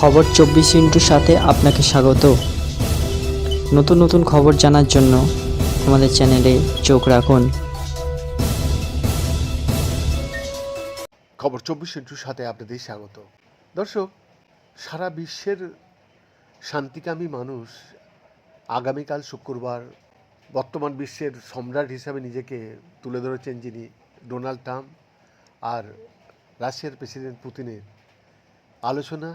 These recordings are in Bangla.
খবর চব্বিশ ইন্টুর সাথে আপনাকে স্বাগত। নতুন নতুন খবর জানার জন্য আমাদের চ্যানেলে চোখ রাখুন। খবর চব্বিশ ইন্টুর সাথে আপনাদের স্বাগত। দর্শক, সারা বিশ্বের শান্তিকামী মানুষ আগামীকাল শুক্রবার বর্তমান বিশ্বের সম্রাট হিসাবে নিজেকে তুলে ধরেছেন যিনি ডোনাল্ড ট্রাম্প আর রাশিয়ার প্রেসিডেন্ট পুতিনের আলোচনা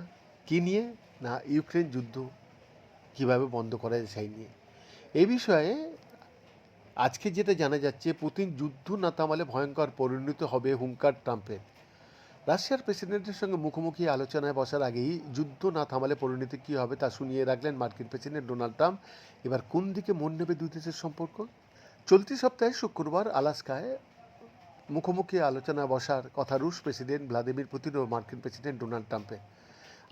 কী নিয়ে? না, ইউক্রেন যুদ্ধ কীভাবে বন্ধ করা যায় সেই নিয়ে। এই বিষয়ে আজকে যেটা জানা যাচ্ছে, পুতিন যুদ্ধ না থামালে ভয়ঙ্কর পরিণত হবে হুঙ্কার ট্রাম্পের। রাশিয়ার প্রেসিডেন্টের সঙ্গে মুখোমুখি আলোচনায় বসার আগেই যুদ্ধ না থামালে পরিণতি কী হবে তা শুনিয়ে রাখলেন মার্কিন প্রেসিডেন্ট ডোনাল্ড ট্রাম্প। এবার কোন দিকে মন নেবে দুই দেশের সম্পর্ক? চলতি সপ্তাহে শুক্রবার আলাস্কায় মুখোমুখি আলোচনা বসার কথা রুশ প্রেসিডেন্ট ভ্লাদিমির পুতিন ও মার্কিন প্রেসিডেন্ট ডোনাল্ড ট্রাম্পের।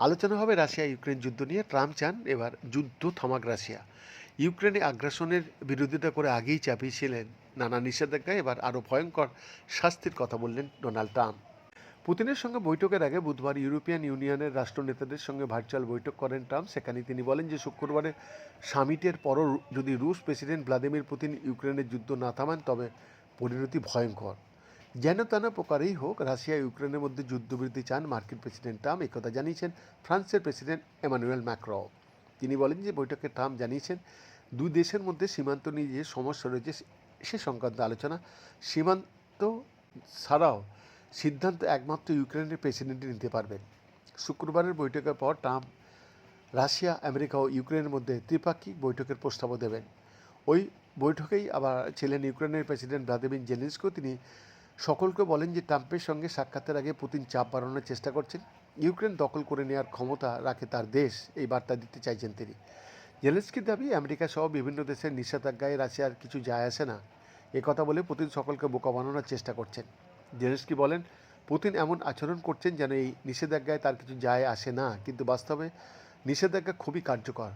আলোচনা হবে রাশিয়া ইউক্রেন যুদ্ধ নিয়ে। ট্রাম্প চান এবার যুদ্ধ থামাক রাশিয়া। ইউক্রেনে আগ্রাসনের বিরোধিতা করে আগেই চাপিয়েছিলেন নানা নিষেধাজ্ঞা। এবার আরও ভয়ঙ্কর শাস্তির কথা বললেন ডোনাল্ড ট্রাম্প। পুতিনের সঙ্গে বৈঠকের আগে বুধবার ইউরোপিয়ান ইউনিয়নের রাষ্ট্রনেতাদের সঙ্গে ভার্চুয়াল বৈঠক করেন ট্রাম্প। সেখানে তিনি বলেন যে, শুক্রবারে সামিটের পরও যদি রুশ প্রেসিডেন্ট ভ্লাদিমির পুতিন ইউক্রেনের যুদ্ধ না থামান, তবে পরিণতি ভয়ঙ্কর। যেন তেন প্রকারেই হোক, রাশিয়া, ইউক্রেনের মধ্যে যুদ্ধবৃদ্ধি চান মার্কিন প্রেসিডেন্ট ট্রাম্প। একথা জানিয়েছেন ফ্রান্সের প্রেসিডেন্ট এমানুয়েল ম্যাক্রো তিনি বলেন যে, বৈঠকে ট্রাম্প জানিয়েছেন, দুই দেশের মধ্যে সীমান্ত নিয়ে যে সমস্যা রয়েছে, সে সংক্রান্ত আলোচনা, সীমান্ত ছাড়াও সিদ্ধান্ত একমাত্র ইউক্রেনের প্রেসিডেন্টই নিতে পারবেন। শুক্রবারের বৈঠকের পর ট্রাম্প রাশিয়া, আমেরিকা ও ইউক্রেনের মধ্যে ত্রিপাক্ষিক বৈঠকের প্রস্তাবও দেবেন। ওই বৈঠকেই আবার ছিলেন ইউক্রেনের প্রেসিডেন্ট ভ্লাদিমির জেলেন্সকো তিনি সকলকে বলেন যে ট্রাম্পের সঙ্গে সাক্ষাতের আগে পুতিন চাপ বাড়ানোর চেষ্টা করছেন। ইউক্রেন দখল করে নেওয়ার ক্ষমতা রাখে তার দেশ, এই বার্তা দিতে চাইছেন তিনি। জেলেন্সকির দাবি আমেরিকা সহ বিভিন্ন দেশের নিষেধাজ্ঞায় রাশিয়ার কিছু যায় আসে না। কথা বলে পুতিন সকলকে বোকা বানানোর চেষ্টা করছেন। জেলেন্সকি বলেন, পুতিন এমন আচরণ করছেন যেন এই নিষেধাজ্ঞায় তার কিছু যায় আসে না, কিন্তু বাস্তবে নিষেধাজ্ঞা খুবই কার্যকর।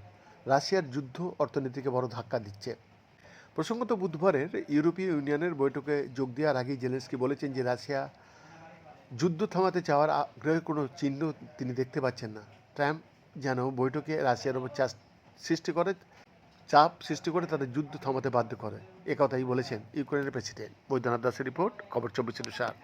রাশিয়ার যুদ্ধ অর্থনীতিকে বড় ধাক্কা দিচ্ছে। প্রসঙ্গত বুধবারের ইউরোপীয় ইউনিয়নের বৈঠকে যোগ দেওয়ার আগেই জেলেন্সকি বলেছেন যে রাশিয়া যুদ্ধ থামাতে চাওয়ার আগ্রহের কোনো চিহ্ন তিনি দেখতে পাচ্ছেন না। ট্রাম্প যেন বৈঠকে রাশিয়ার ওপর চাপ সৃষ্টি করে, চাপ সৃষ্টি করে তাদের যুদ্ধ থামাতে বাধ্য করে। একথাই বলেছেন ইউক্রেনের প্রেসিডেন্ট। বৈদ্যনাথ দাসের রিপোর্ট, খবর চব্বিশ সাত